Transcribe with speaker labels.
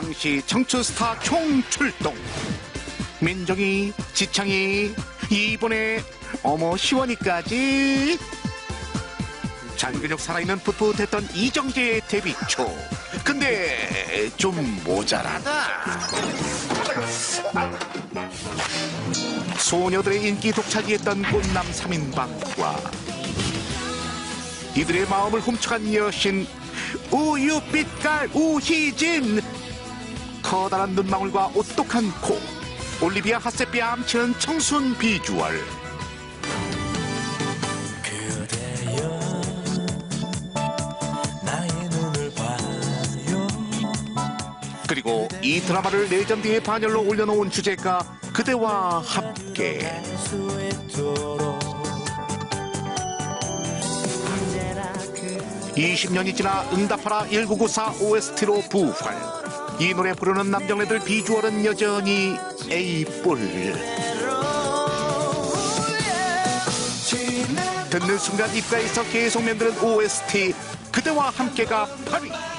Speaker 1: 당시 청춘 스타 총출동. 민정이 지창이 이번에 어머 시원이까지. 장근육 살아있는 풋풋했던 이정재의 데뷔 초. 근데 좀 모자라다. 소녀들의 인기 독차지했던 꽃남 3인방과 이들의 마음을 훔쳐간 여신 우유빛깔 우희진 커다란 눈망울과 오똑한 코 올리비아 핫세피 암치는 청순 비주얼. 그리고 이 드라마를 레전드의 반열로 올려놓은 주제가 그대와 함께.
Speaker 2: 수 있도록 언제나 그
Speaker 1: 20년이 지나 응답하라 1994 OST로 부활 이 노래 부르는 남정네들 비주얼은 여전히 에이뿔. 듣는 순간 입가에서 계속 맴드는 OST 그대와 함께가 8위